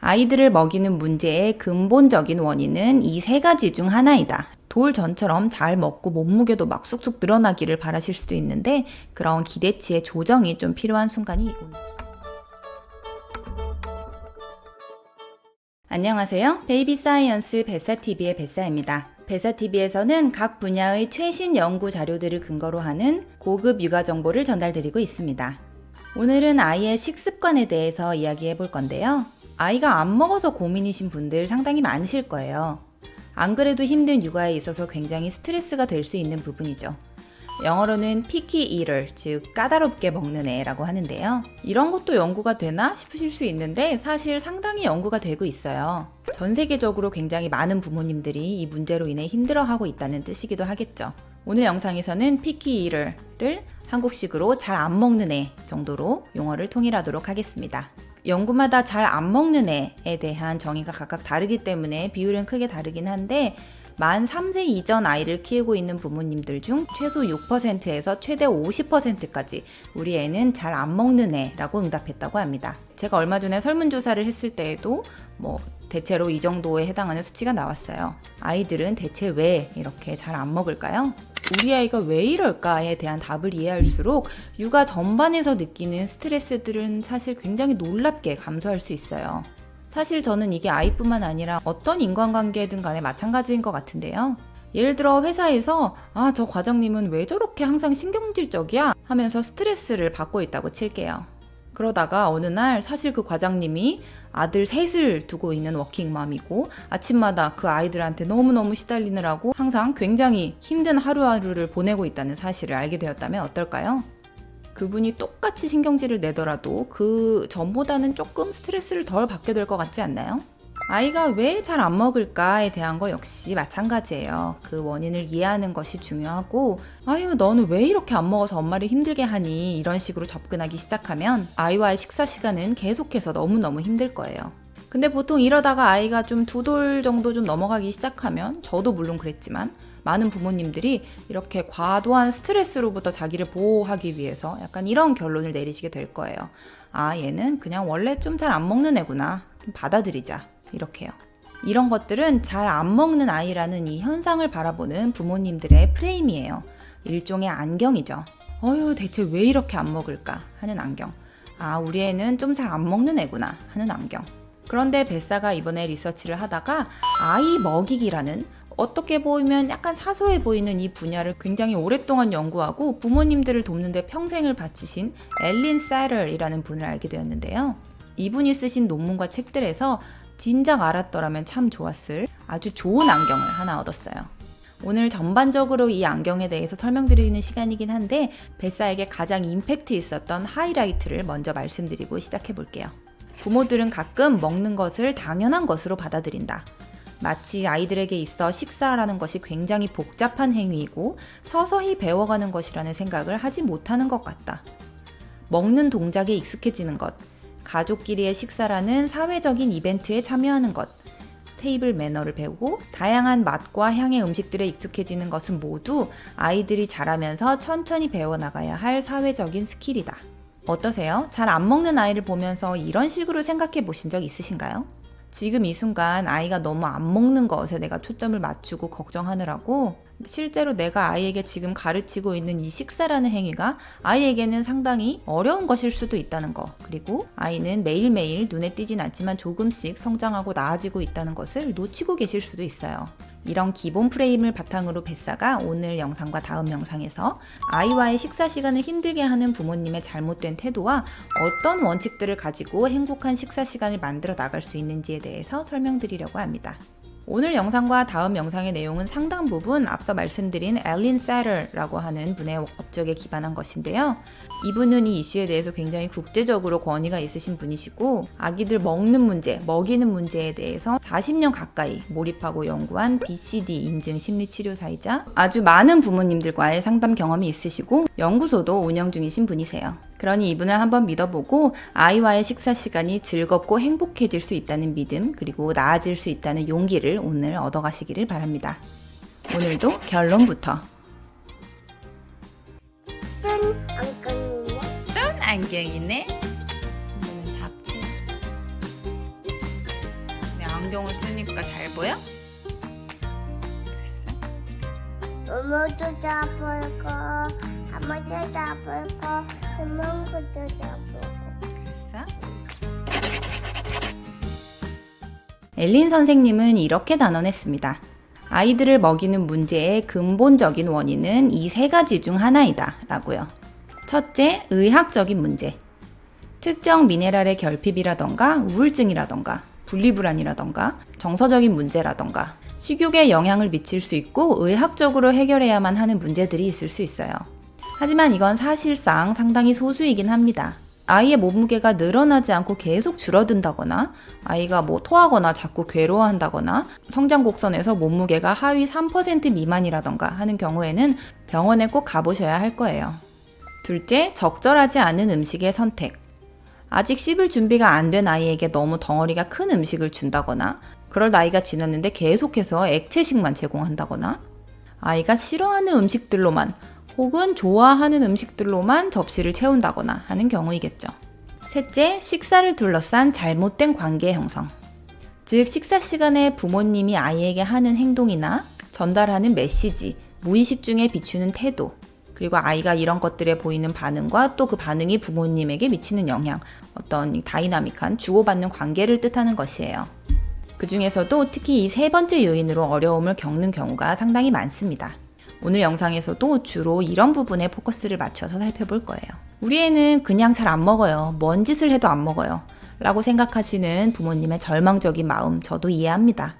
아이들을 먹이는 문제의 근본적인 원인은 이 세 가지 중 하나이다. 돌 전처럼 잘 먹고 몸무게도 막 쑥쑥 늘어나기를 바라실 수도 있는데 그런 기대치의 조정이 좀 필요한 순간이 오늘. 안녕하세요. 베이비 사이언스 베사TV의 베사입니다. 베사TV에서는 각 분야의 최신 연구 자료들을 근거로 하는 고급 육아 정보를 전달드리고 있습니다. 오늘은 아이의 식습관에 대해서 이야기해 볼 건데요. 아이가 안 먹어서 고민이신 분들 상당히 많으실 거예요. 안 그래도 힘든 육아에 있어서 굉장히 스트레스가 될 수 있는 부분이죠. 영어로는 picky eater, 즉 까다롭게 먹는 애라고 하는데요. 이런 것도 연구가 되나 싶으실 수 있는데 사실 상당히 연구가 되고 있어요. 전 세계적으로 굉장히 많은 부모님들이 이 문제로 인해 힘들어하고 있다는 뜻이기도 하겠죠. 오늘 영상에서는 picky eater를 한국식으로 잘 안 먹는 애 정도로 용어를 통일하도록 하겠습니다. 연구마다 잘 안 먹는 애에 대한 정의가 각각 다르기 때문에 비율은 크게 다르긴 한데 만 3세 이전 아이를 키우고 있는 부모님들 중 최소 6%에서 최대 50%까지 우리 애는 잘 안 먹는 애라고 응답했다고 합니다. 제가 얼마 전에 설문조사를 했을 때에도 뭐 대체로 이 정도에 해당하는 수치가 나왔어요. 아이들은 대체 왜 이렇게 잘 안 먹을까요? 우리 아이가 왜 이럴까에 대한 답을 이해할수록 육아 전반에서 느끼는 스트레스들은 사실 굉장히 놀랍게 감소할 수 있어요. 사실 저는 이게 아이뿐만 아니라 어떤 인간관계든 간에 마찬가지인 것 같은데요. 예를 들어 회사에서 아, 저 과장님은 왜 저렇게 항상 신경질적이야? 하면서 스트레스를 받고 있다고 칠게요. 그러다가 어느 날 사실 그 과장님이 아들 셋을 두고 있는 워킹맘이고 아침마다 그 아이들한테 너무너무 시달리느라고 항상 굉장히 힘든 하루하루를 보내고 있다는 사실을 알게 되었다면 어떨까요? 그분이 똑같이 신경질을 내더라도 그 전보다는 조금 스트레스를 덜 받게 될 것 같지 않나요? 아이가 왜 잘 안 먹을까에 대한 거 역시 마찬가지예요. 그 원인을 이해하는 것이 중요하고, 아유, 너는 왜 이렇게 안 먹어서 엄마를 힘들게 하니? 이런 식으로 접근하기 시작하면 아이와의 식사 시간은 계속해서 너무너무 힘들 거예요. 근데 보통 이러다가 아이가 좀 두 돌 정도 좀 넘어가기 시작하면, 저도 물론 그랬지만, 많은 부모님들이 이렇게 과도한 스트레스로부터 자기를 보호하기 위해서 약간 이런 결론을 내리시게 될 거예요. 아, 얘는 그냥 원래 좀 잘 안 먹는 애구나. 좀 받아들이자. 이렇게요. 이런 것들은 잘 안 먹는 아이라는 이 현상을 바라보는 부모님들의 프레임이에요. 일종의 안경이죠. 어휴, 대체 왜 이렇게 안 먹을까? 하는 안경. 아, 우리 애는 좀 잘 안 먹는 애구나. 하는 안경. 그런데 뱃사가 이번에 리서치를 하다가 아이 먹이기라는 어떻게 보면 약간 사소해 보이는 이 분야를 굉장히 오랫동안 연구하고 부모님들을 돕는데 평생을 바치신 엘린 사럴이라는 분을 알게 되었는데요. 이분이 쓰신 논문과 책들에서 진작 알았더라면 참 좋았을 아주 좋은 안경을 하나 얻었어요. 오늘 전반적으로 이 안경에 대해서 설명드리는 시간이긴 한데 뱃사에게 가장 임팩트 있었던 하이라이트를 먼저 말씀드리고 시작해 볼게요. 부모들은 가끔 먹는 것을 당연한 것으로 받아들인다. 마치 아이들에게 있어 식사라는 것이 굉장히 복잡한 행위이고 서서히 배워가는 것이라는 생각을 하지 못하는 것 같다. 먹는 동작에 익숙해지는 것, 가족끼리의 식사라는 사회적인 이벤트에 참여하는 것, 테이블 매너를 배우고 다양한 맛과 향의 음식들에 익숙해지는 것은 모두 아이들이 자라면서 천천히 배워나가야 할 사회적인 스킬이다. 어떠세요? 잘 안 먹는 아이를 보면서 이런 식으로 생각해 보신 적 있으신가요? 지금 이 순간 아이가 너무 안 먹는 것에 내가 초점을 맞추고 걱정하느라고 실제로 내가 아이에게 지금 가르치고 있는 이 식사라는 행위가 아이에게는 상당히 어려운 것일 수도 있다는 거. 그리고 아이는 매일매일 눈에 띄진 않지만 조금씩 성장하고 나아지고 있다는 것을 놓치고 계실 수도 있어요. 이런 기본 프레임을 바탕으로 뱃사가 오늘 영상과 다음 영상에서 아이와의 식사 시간을 힘들게 하는 부모님의 잘못된 태도와 어떤 원칙들을 가지고 행복한 식사 시간을 만들어 나갈 수 있는지에 대해서 설명드리려고 합니다. 오늘 영상과 다음 영상의 내용은 상당 부분 앞서 말씀드린 엘린 세럴라고 하는 분의 업적에 기반한 것인데요. 이분은 이 이슈에 대해서 굉장히 국제적으로 권위가 있으신 분이시고 아기들 먹는 문제, 먹이는 문제에 대해서 40년 가까이 몰입하고 연구한 BCD 인증 심리치료사이자 아주 많은 부모님들과의 상담 경험이 있으시고 연구소도 운영 중이신 분이세요. 그러니 이분을 한번 믿어보고 아이와의 식사 시간이 즐겁고 행복해질 수 있다는 믿음 그리고 나아질 수 있다는 용기를 오늘 얻어가시기를 바랍니다. 오늘도 결론부터 한 안경이네. 쏜 안경이네. 이거는 잡채. 안경을 쓰니까 잘 보여? 엄마도 잡을거, 아마도 잡을 거, 엘린 선생님은 이렇게 단언했습니다. 아이들을 먹이는 문제의 근본적인 원인은 이 세 가지 중 하나이다. 라고요. 첫째, 의학적인 문제. 특정 미네랄의 결핍이라던가 우울증이라던가 분리불안이라던가 정서적인 문제라던가 식욕에 영향을 미칠 수 있고 의학적으로 해결해야만 하는 문제들이 있을 수 있어요. 하지만 이건 사실상 상당히 소수이긴 합니다. 아이의 몸무게가 늘어나지 않고 계속 줄어든다거나 아이가 뭐 토하거나 자꾸 괴로워한다거나 성장 곡선에서 몸무게가 하위 3% 미만이라던가 하는 경우에는 병원에 꼭 가보셔야 할 거예요. 둘째, 적절하지 않은 음식의 선택. 아직 씹을 준비가 안 된 아이에게 너무 덩어리가 큰 음식을 준다거나 그럴 나이가 지났는데 계속해서 액체식만 제공한다거나 아이가 싫어하는 음식들로만 혹은 좋아하는 음식들로만 접시를 채운다거나 하는 경우이겠죠. 셋째, 식사를 둘러싼 잘못된 관계 형성. 즉, 식사 시간에 부모님이 아이에게 하는 행동이나 전달하는 메시지, 무의식 중에 비추는 태도, 그리고 아이가 이런 것들에 보이는 반응과 또 그 반응이 부모님에게 미치는 영향, 어떤 다이나믹한 주고받는 관계를 뜻하는 것이에요. 그 중에서도 특히 이 세 번째 요인으로 어려움을 겪는 경우가 상당히 많습니다. 오늘 영상에서도 주로 이런 부분에 포커스를 맞춰서 살펴볼 거예요. 우리 애는 그냥 잘 안 먹어요. 뭔 짓을 해도 안 먹어요. 라고 생각하시는 부모님의 절망적인 마음 저도 이해합니다.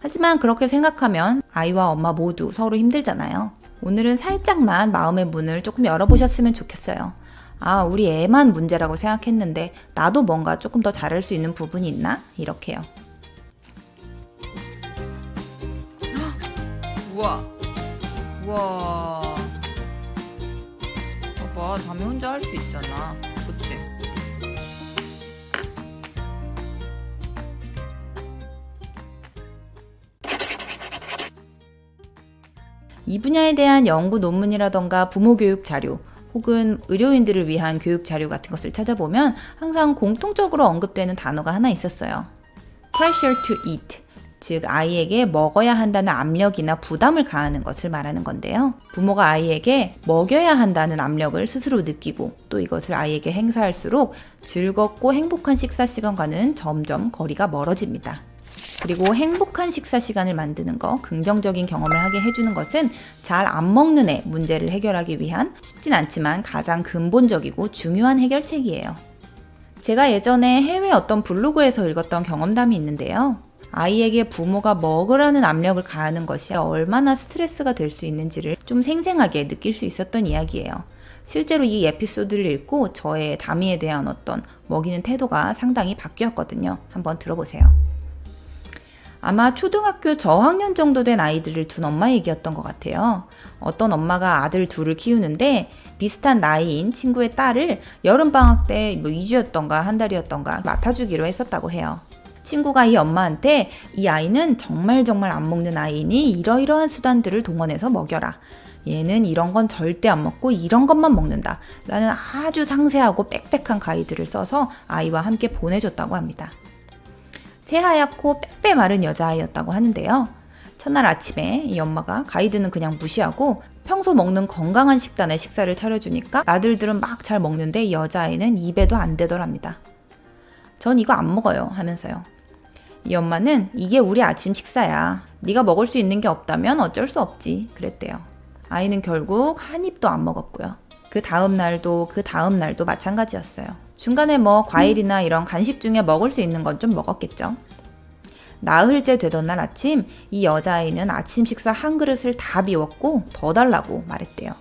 하지만 그렇게 생각하면 아이와 엄마 모두 서로 힘들잖아요. 오늘은 살짝만 마음의 문을 조금 열어보셨으면 좋겠어요. 아, 우리 애만 문제라고 생각했는데 나도 뭔가 조금 더 잘할 수 있는 부분이 있나? 이렇게요. 우와. 우와. 봐봐, 담이 혼자 할 수 있잖아. 그치? 이 분야에 대한 연구 논문이라던가 부모 교육 자료 혹은 의료인들을 위한 교육 자료 같은 것을 찾아보면 항상 공통적으로 언급되는 단어가 하나 있었어요. pressure to eat. 즉, 아이에게 먹어야 한다는 압력이나 부담을 가하는 것을 말하는 건데요. 부모가 아이에게 먹여야 한다는 압력을 스스로 느끼고 또 이것을 아이에게 행사할수록 즐겁고 행복한 식사 시간과는 점점 거리가 멀어집니다. 그리고 행복한 식사 시간을 만드는 거, 긍정적인 경험을 하게 해주는 것은 잘 안 먹는 애 문제를 해결하기 위한 쉽진 않지만 가장 근본적이고 중요한 해결책이에요. 제가 예전에 해외 어떤 블로그에서 읽었던 경험담이 있는데요. 아이에게 부모가 먹으라는 압력을 가하는 것이 얼마나 스트레스가 될 수 있는지를 좀 생생하게 느낄 수 있었던 이야기예요. 실제로 이 에피소드를 읽고 저의 다미에 대한 어떤 먹이는 태도가 상당히 바뀌었거든요. 한번 들어보세요. 아마 초등학교 저학년 정도 된 아이들을 둔 엄마 얘기였던 것 같아요. 어떤 엄마가 아들 둘을 키우는데 비슷한 나이인 친구의 딸을 여름방학 때 뭐 2주였던가 한 달이었던가 맡아주기로 했었다고 해요. 친구가 이 엄마한테 이 아이는 정말 정말 안 먹는 아이니 이러이러한 수단들을 동원해서 먹여라. 얘는 이런 건 절대 안 먹고 이런 것만 먹는다. 라는 아주 상세하고 빽빽한 가이드를 써서 아이와 함께 보내줬다고 합니다. 새하얗고 빼빼 마른 여자아이였다고 하는데요. 첫날 아침에 이 엄마가 가이드는 그냥 무시하고 평소 먹는 건강한 식단의 식사를 차려주니까 아들들은 막 잘 먹는데 이 여자아이는 입에도 안 대더랍니다. 전 이거 안 먹어요 하면서요. 이 엄마는 이게 우리 아침 식사야. 네가 먹을 수 있는 게 없다면 어쩔 수 없지. 그랬대요. 아이는 결국 한 입도 안 먹었고요. 그 다음 날도 그 다음 날도 마찬가지였어요. 중간에 뭐 과일이나 이런 간식 중에 먹을 수 있는 건 좀 먹었겠죠. 나흘째 되던 날 아침 이 여자아이는 아침 식사 한 그릇을 다 비웠고 더 달라고 말했대요.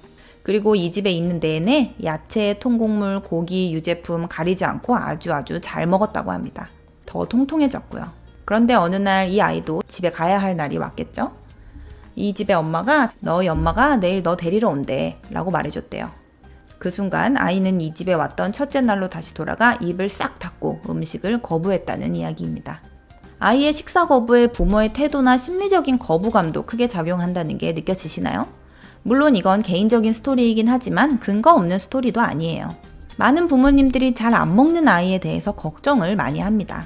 그리고 이 집에 있는 내내 야채, 통곡물, 고기, 유제품 가리지 않고 아주 아주 잘 먹었다고 합니다. 더 통통해졌고요. 그런데 어느 날 이 아이도 집에 가야 할 날이 왔겠죠? 이 집의 엄마가 너희 엄마가 내일 너 데리러 온대 라고 말해줬대요. 그 순간 아이는 이 집에 왔던 첫째 날로 다시 돌아가 입을 싹 닫고 음식을 거부했다는 이야기입니다. 아이의 식사 거부에 부모의 태도나 심리적인 거부감도 크게 작용한다는 게 느껴지시나요? 물론 이건 개인적인 스토리이긴 하지만 근거 없는 스토리도 아니에요. 많은 부모님들이 잘 안 먹는 아이에 대해서 걱정을 많이 합니다.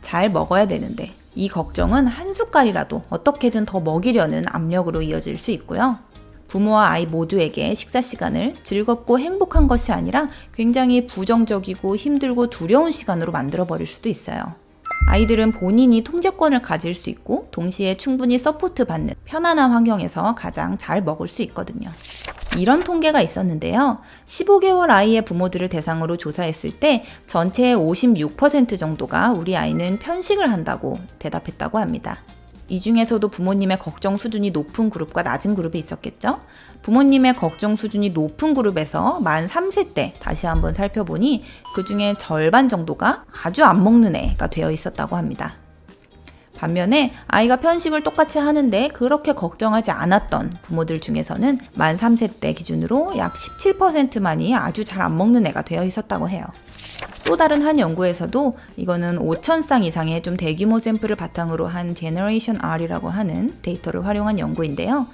잘 먹어야 되는데 이 걱정은 한 숟갈이라도 어떻게든 더 먹이려는 압력으로 이어질 수 있고요. 부모와 아이 모두에게 식사 시간을 즐겁고 행복한 것이 아니라 굉장히 부정적이고 힘들고 두려운 시간으로 만들어 버릴 수도 있어요. 아이들은 본인이 통제권을 가질 수 있고 동시에 충분히 서포트 받는 편안한 환경에서 가장 잘 먹을 수 있거든요. 이런 통계가 있었는데요. 15개월 아이의 부모들을 대상으로 조사했을 때 전체의 56% 정도가 우리 아이는 편식을 한다고 대답했다고 합니다. 이 중에서도 부모님의 걱정 수준이 높은 그룹과 낮은 그룹이 있었겠죠? 부모님의 걱정 수준이 높은 그룹에서 만 3세 때 다시 한번 살펴보니 그 중에 절반 정도가 아주 안 먹는 애가 되어 있었다고 합니다. 반면에 아이가 편식을 똑같이 하는데 그렇게 걱정하지 않았던 부모들 중에서는 만 3세 때 기준으로 약 17%만이 아주 잘 안 먹는 애가 되어 있었다고 해요. 또 다른 한 연구에서도 이거는 5,000쌍 이상의 좀 대규모 샘플을 바탕으로 한 제너레이션 R이라고 하는 데이터를 활용한 연구인데요.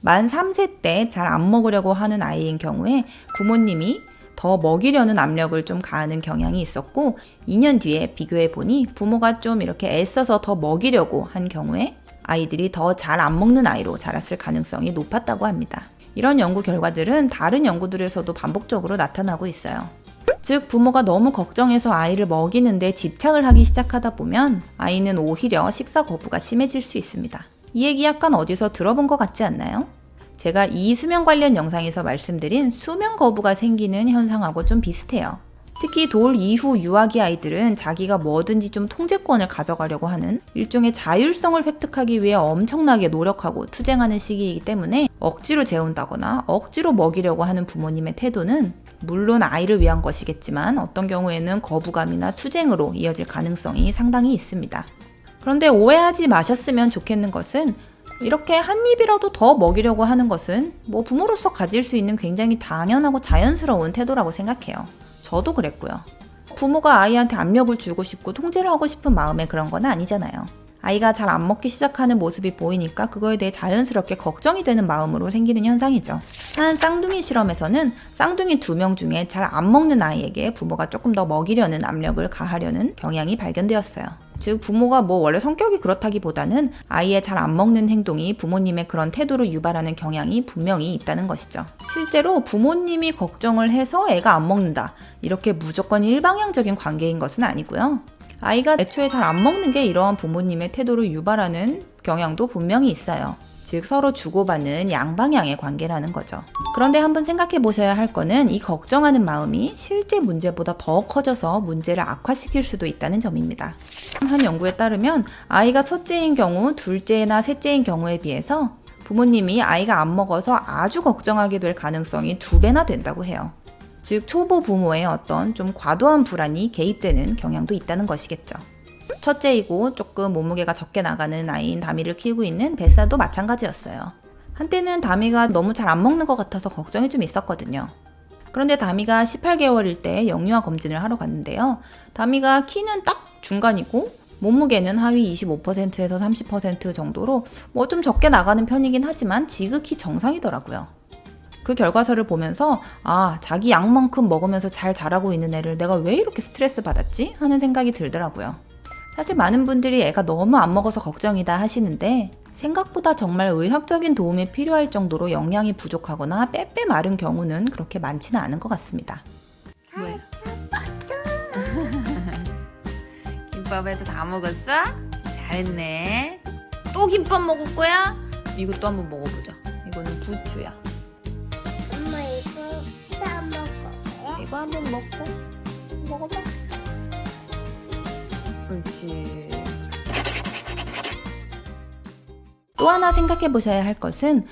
만 3세 때 잘 안 먹으려고 하는 아이인 경우에 부모님이 더 먹이려는 압력을 좀 가하는 경향이 있었고 2년 뒤에 비교해 보니 부모가 좀 이렇게 애써서 더 먹이려고 한 경우에 아이들이 더 잘 안 먹는 아이로 자랐을 가능성이 높았다고 합니다. 이런 연구 결과들은 다른 연구들에서도 반복적으로 나타나고 있어요. 즉 부모가 너무 걱정해서 아이를 먹이는데 집착을 하기 시작하다 보면 아이는 오히려 식사 거부가 심해질 수 있습니다. 이 얘기 약간 어디서 들어본 것 같지 않나요? 제가 이 수면 관련 영상에서 말씀드린 수면 거부가 생기는 현상하고 좀 비슷해요. 특히 돌 이후 유아기 아이들은 자기가 뭐든지 좀 통제권을 가져가려고 하는 일종의 자율성을 획득하기 위해 엄청나게 노력하고 투쟁하는 시기이기 때문에 억지로 재운다거나 억지로 먹이려고 하는 부모님의 태도는 물론 아이를 위한 것이겠지만 어떤 경우에는 거부감이나 투쟁으로 이어질 가능성이 상당히 있습니다. 그런데 오해하지 마셨으면 좋겠는 것은 이렇게 한 입이라도 더 먹이려고 하는 것은 뭐 부모로서 가질 수 있는 굉장히 당연하고 자연스러운 태도라고 생각해요. 저도 그랬고요. 부모가 아이한테 압력을 주고 싶고 통제를 하고 싶은 마음에 그런 건 아니잖아요. 아이가 잘 안 먹기 시작하는 모습이 보이니까 그거에 대해 자연스럽게 걱정이 되는 마음으로 생기는 현상이죠. 한 쌍둥이 실험에서는 쌍둥이 두 명 중에 잘 안 먹는 아이에게 부모가 조금 더 먹이려는 압력을 가하려는 경향이 발견되었어요. 즉 부모가 뭐 원래 성격이 그렇다기보다는 아이의 잘 안 먹는 행동이 부모님의 그런 태도로 유발하는 경향이 분명히 있다는 것이죠. 실제로 부모님이 걱정을 해서 애가 안 먹는다. 이렇게 무조건 일방향적인 관계인 것은 아니고요. 아이가 애초에 잘 안 먹는 게 이러한 부모님의 태도로 유발하는 경향도 분명히 있어요. 즉 서로 주고받는 양방향의 관계라는 거죠. 그런데 한번 생각해 보셔야 할 거는 이 걱정하는 마음이 실제 문제보다 더 커져서 문제를 악화시킬 수도 있다는 점입니다. 한 연구에 따르면 아이가 첫째인 경우, 둘째나 셋째인 경우에 비해서 부모님이 아이가 안 먹어서 아주 걱정하게 될 가능성이 두 배나 된다고 해요. 즉 초보 부모의 어떤 좀 과도한 불안이 개입되는 경향도 있다는 것이겠죠. 첫째이고 조금 몸무게가 적게 나가는 아이인 다미를 키우고 있는 베사도 마찬가지였어요. 한때는 다미가 너무 잘 안 먹는 것 같아서 걱정이 좀 있었거든요. 그런데 다미가 18개월일 때 영유아 검진을 하러 갔는데요. 다미가 키는 딱 중간이고 몸무게는 하위 25%에서 30% 정도로 뭐 좀 적게 나가는 편이긴 하지만 지극히 정상이더라고요. 그 결과서를 보면서 아, 자기 양만큼 먹으면서 잘 자라고 있는 애를 내가 왜 이렇게 스트레스 받았지? 하는 생각이 들더라고요. 사실 많은 분들이 애가 너무 안 먹어서 걱정이다 하시는데 생각보다 정말 의학적인 도움이 필요할 정도로 영양이 부족하거나 빼빼 마른 경우는 그렇게 많지는 않은 것 같습니다. 왜? 김밥에도 다 먹었어? 잘했네. 또 김밥 먹을 거야? 이것도 한번 먹어보자. 이거는 부추야. 이거 한번 먹고 먹어봐. 그렇지. 또 하나 생각해 보셔야 할 것은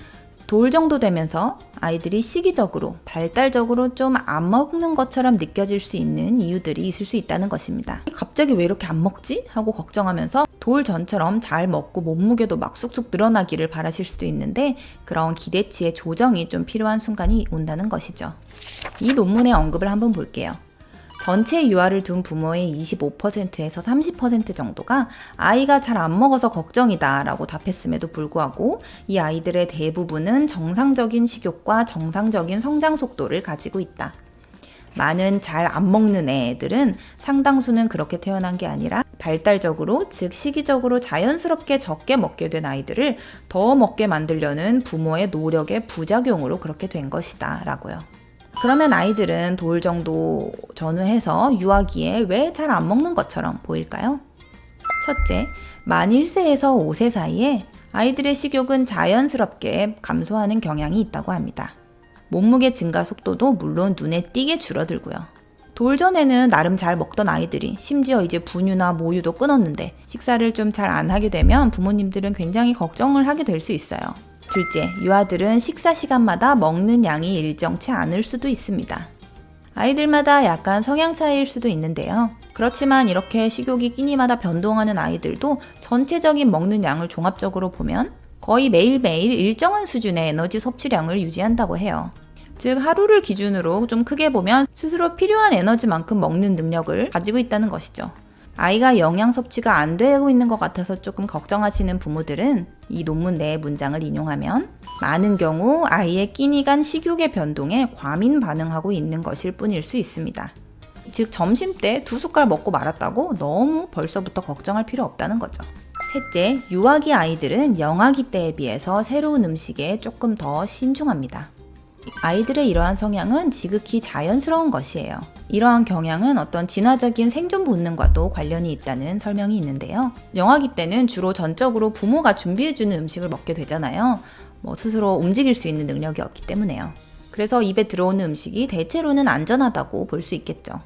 돌 정도 되면서 아이들이 시기적으로 발달적으로 좀 안 먹는 것처럼 느껴질 수 있는 이유들이 있을 수 있다는 것입니다. 갑자기 왜 이렇게 안 먹지? 하고 걱정하면서 돌 전처럼 잘 먹고 몸무게도 막 쑥쑥 늘어나기를 바라실 수도 있는데 그런 기대치의 조정이 좀 필요한 순간이 온다는 것이죠. 이 논문의 언급을 한번 볼게요. 전체 유아를 둔 부모의 25%에서 30% 정도가 아이가 잘 안 먹어서 걱정이다 라고 답했음에도 불구하고 이 아이들의 대부분은 정상적인 식욕과 정상적인 성장 속도를 가지고 있다. 많은 잘 안 먹는 애들은 상당수는 그렇게 태어난 게 아니라 발달적으로, 즉 시기적으로 자연스럽게 적게 먹게 된 아이들을 더 먹게 만들려는 부모의 노력의 부작용으로 그렇게 된 것이다. 라고요. 그러면 아이들은 돌 정도 전후해서 유아기에 왜 잘 안 먹는 것처럼 보일까요? 첫째, 만 1세에서 5세 사이에 아이들의 식욕은 자연스럽게 감소하는 경향이 있다고 합니다. 몸무게 증가 속도도 물론 눈에 띄게 줄어들고요. 돌전에는 나름 잘 먹던 아이들이 심지어 이제 분유나 모유도 끊었는데 식사를 좀 잘 안 하게 되면 부모님들은 굉장히 걱정을 하게 될 수 있어요. 둘째, 유아들은 식사 시간마다 먹는 양이 일정치 않을 수도 있습니다. 아이들마다 약간 성향 차이일 수도 있는데요. 그렇지만 이렇게 식욕이 끼니마다 변동하는 아이들도 전체적인 먹는 양을 종합적으로 보면 거의 매일매일 일정한 수준의 에너지 섭취량을 유지한다고 해요. 즉, 하루를 기준으로 좀 크게 보면 스스로 필요한 에너지만큼 먹는 능력을 가지고 있다는 것이죠. 아이가 영양 섭취가 안 되고 있는 것 같아서 조금 걱정하시는 부모들은 이 논문 내의 문장을 인용하면 많은 경우 아이의 끼니 간 식욕의 변동에 과민 반응하고 있는 것일 뿐일 수 있습니다. 즉 점심 때 두 숟갈 먹고 말았다고 너무 벌써부터 걱정할 필요 없다는 거죠. 셋째, 유아기 아이들은 영아기 때에 비해서 새로운 음식에 조금 더 신중합니다. 아이들의 이러한 성향은 지극히 자연스러운 것이에요. 이러한 경향은 어떤 진화적인 생존 본능과도 관련이 있다는 설명이 있는데요. 영아기 때는 주로 전적으로 부모가 준비해주는 음식을 먹게 되잖아요. 뭐 스스로 움직일 수 있는 능력이 없기 때문에요. 그래서 입에 들어오는 음식이 대체로는 안전하다고 볼 수 있겠죠.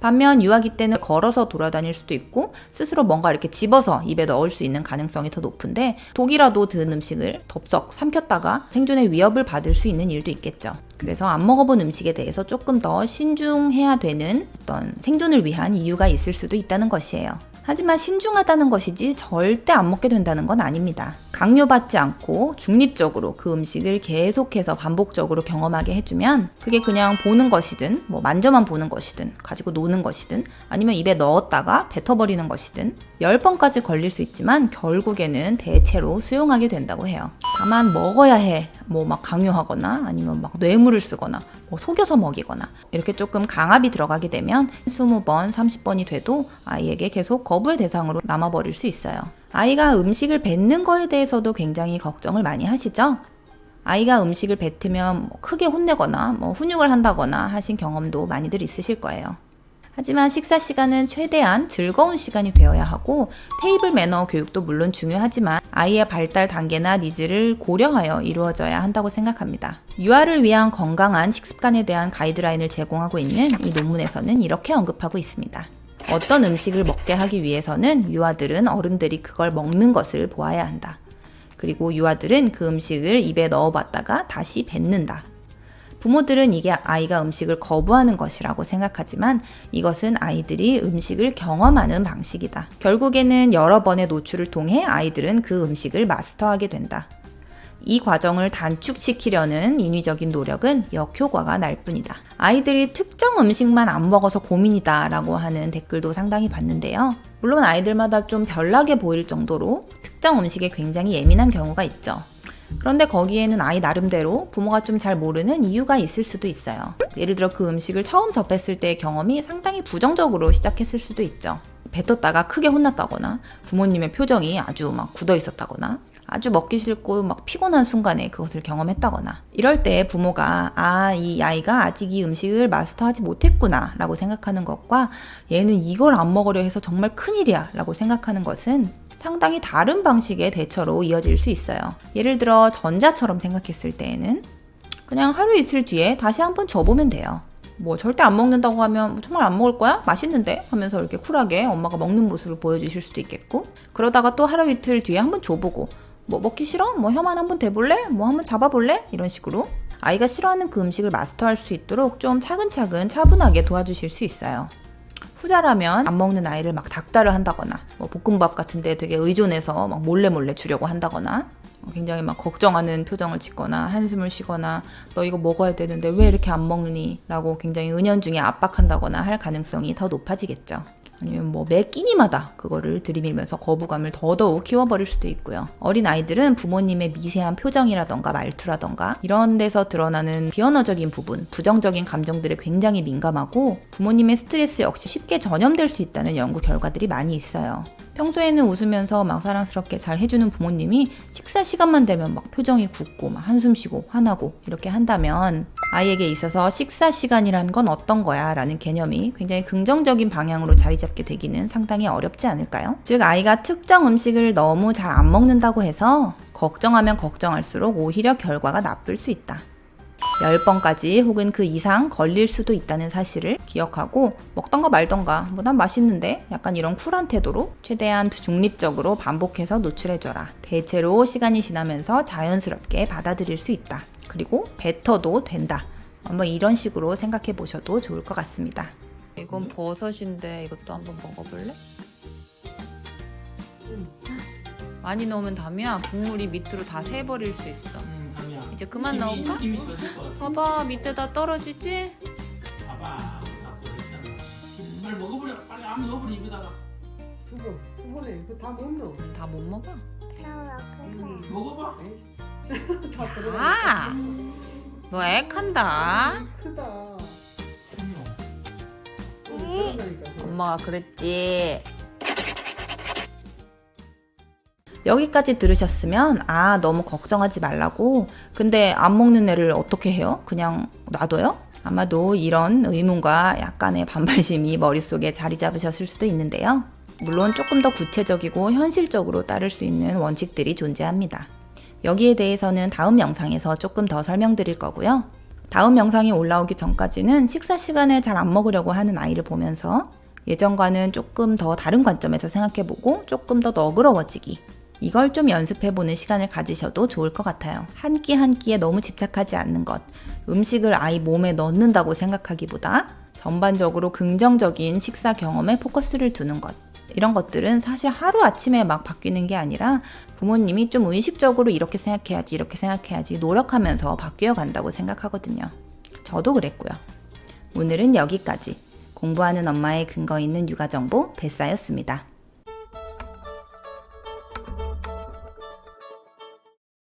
반면 유아기 때는 걸어서 돌아다닐 수도 있고 스스로 뭔가 이렇게 집어서 입에 넣을 수 있는 가능성이 더 높은데 독이라도 든 음식을 덥석 삼켰다가 생존의 위협을 받을 수 있는 일도 있겠죠. 그래서 안 먹어본 음식에 대해서 조금 더 신중해야 되는 어떤 생존을 위한 이유가 있을 수도 있다는 것이에요. 하지만 신중하다는 것이지 절대 안 먹게 된다는 건 아닙니다. 강요받지 않고 중립적으로 그 음식을 계속해서 반복적으로 경험하게 해주면 그게 그냥 보는 것이든 뭐 만져만 보는 것이든 가지고 노는 것이든 아니면 입에 넣었다가 뱉어버리는 것이든 10번까지 걸릴 수 있지만 결국에는 대체로 수용하게 된다고 해요. 다만 먹어야 해. 뭐 막 강요하거나 아니면 막 뇌물을 쓰거나 뭐 속여서 먹이거나 이렇게 조금 강압이 들어가게 되면 20번, 30번이 돼도 아이에게 계속 거부의 대상으로 남아버릴 수 있어요. 아이가 음식을 뱉는 거에 대해서도 굉장히 걱정을 많이 하시죠? 아이가 음식을 뱉으면 뭐 크게 혼내거나 뭐 훈육을 한다거나 하신 경험도 많이들 있으실 거예요. 하지만 식사 시간은 최대한 즐거운 시간이 되어야 하고 테이블 매너 교육도 물론 중요하지만 아이의 발달 단계나 니즈를 고려하여 이루어져야 한다고 생각합니다. 유아를 위한 건강한 식습관에 대한 가이드라인을 제공하고 있는 이 논문에서는 이렇게 언급하고 있습니다. 어떤 음식을 먹게 하기 위해서는 유아들은 어른들이 그걸 먹는 것을 보아야 한다. 그리고 유아들은 그 음식을 입에 넣어봤다가 다시 뱉는다. 부모들은 이게 아이가 음식을 거부하는 것이라고 생각하지만 이것은 아이들이 음식을 경험하는 방식이다. 결국에는 여러 번의 노출을 통해 아이들은 그 음식을 마스터하게 된다. 이 과정을 단축시키려는 인위적인 노력은 역효과가 날 뿐이다. 아이들이 특정 음식만 안 먹어서 고민이다 라고 하는 댓글도 상당히 봤는데요. 물론 아이들마다 좀 별나게 보일 정도로 특정 음식에 굉장히 예민한 경우가 있죠. 그런데 거기에는 아이 나름대로 부모가 좀 잘 모르는 이유가 있을 수도 있어요. 예를 들어 그 음식을 처음 접했을 때의 경험이 상당히 부정적으로 시작했을 수도 있죠. 뱉었다가 크게 혼났다거나 부모님의 표정이 아주 막 굳어 있었다거나 아주 먹기 싫고 막 피곤한 순간에 그것을 경험했다거나 이럴 때 부모가 아, 이 아이가 아직 이 음식을 마스터하지 못했구나 라고 생각하는 것과 얘는 이걸 안 먹으려 해서 정말 큰일이야 라고 생각하는 것은 상당히 다른 방식의 대처로 이어질 수 있어요. 예를 들어 전자처럼 생각했을 때에는 그냥 하루 이틀 뒤에 다시 한번 줘보면 돼요. 뭐 절대 안 먹는다고 하면 정말 안 먹을 거야? 맛있는데? 하면서 이렇게 쿨하게 엄마가 먹는 모습을 보여주실 수도 있겠고 그러다가 또 하루 이틀 뒤에 한번 줘보고 뭐 먹기 싫어? 뭐 혀만 한번 대볼래? 뭐 한번 잡아볼래? 이런 식으로 아이가 싫어하는 그 음식을 마스터할 수 있도록 좀 차근차근 차분하게 도와주실 수 있어요. 후자라면 안 먹는 아이를 막 닥달을 한다거나 뭐 볶음밥 같은데 되게 의존해서 막 몰래 몰래 주려고 한다거나 어, 굉장히 막 걱정하는 표정을 짓거나 한숨을 쉬거나 너 이거 먹어야 되는데 왜 이렇게 안 먹니? 라고 굉장히 은연중에 압박한다거나 할 가능성이 더 높아지겠죠. 아니면 뭐 매 끼니마다 그거를 들이밀면서 거부감을 더더욱 키워버릴 수도 있고요. 어린 아이들은 부모님의 미세한 표정이라던가 말투라던가 이런 데서 드러나는 비언어적인 부분, 부정적인 감정들에 굉장히 민감하고 부모님의 스트레스 역시 쉽게 전염될 수 있다는 연구 결과들이 많이 있어요. 평소에는 웃으면서 막 사랑스럽게 잘 해주는 부모님이 식사 시간만 되면 막 표정이 굳고 막 한숨 쉬고 화나고 이렇게 한다면 아이에게 있어서 식사 시간이란 건 어떤 거야 라는 개념이 굉장히 긍정적인 방향으로 자리 잡게 되기는 상당히 어렵지 않을까요? 즉 아이가 특정 음식을 너무 잘 안 먹는다고 해서 걱정하면 걱정할수록 오히려 결과가 나쁠 수 있다. 10번까지 혹은 그 이상 걸릴 수도 있다는 사실을 기억하고 먹던가 말던가 뭐 난 맛있는데 약간 이런 쿨한 태도로 최대한 중립적으로 반복해서 노출해줘라. 대체로 시간이 지나면서 자연스럽게 받아들일 수 있다. 그리고 뱉어도 된다. 뭐 이런 식으로 생각해 보셔도 좋을 것 같습니다. 이건 버섯인데 이것도 한번 먹어볼래? 많이 넣으면 담이야 국물이 밑으로 다 새버릴 수 있어. 이제 그만 같아. 봐봐 밑에 다 떨어지지? 봐봐. 다. 빨리 먹어버려. 빨리 안 넣어버려 입에다가. 두번 두 번에 이거 다 먹노? 다못 먹어. 나 먹어봐. 다 들어가. 아, 너 액한다. 크다. 엄마가 그랬지. 여기까지 들으셨으면 아 너무 걱정하지 말라고. 근데 안 먹는 애를 어떻게 해요? 그냥 놔둬요? 아마도 이런 의문과 약간의 반발심이 머릿속에 자리 잡으셨을 수도 있는데요. 물론 조금 더 구체적이고 현실적으로 따를 수 있는 원칙들이 존재합니다. 여기에 대해서는 다음 영상에서 조금 더 설명드릴 거고요. 다음 영상이 올라오기 전까지는 식사 시간에 잘 안 먹으려고 하는 아이를 보면서 예전과는 조금 더 다른 관점에서 생각해보고 조금 더 너그러워지기. 이걸 좀 연습해보는 시간을 가지셔도 좋을 것 같아요. 한 끼 한 끼에 너무 집착하지 않는 것. 음식을 아이 몸에 넣는다고 생각하기보다 전반적으로 긍정적인 식사 경험에 포커스를 두는 것. 이런 것들은 사실 하루 아침에 막 바뀌는 게 아니라 부모님이 좀 의식적으로 이렇게 생각해야지, 이렇게 생각해야지 노력하면서 바뀌어 간다고 생각하거든요. 저도 그랬고요. 오늘은 여기까지 공부하는 엄마의 근거 있는 육아 정보 뱃사였습니다.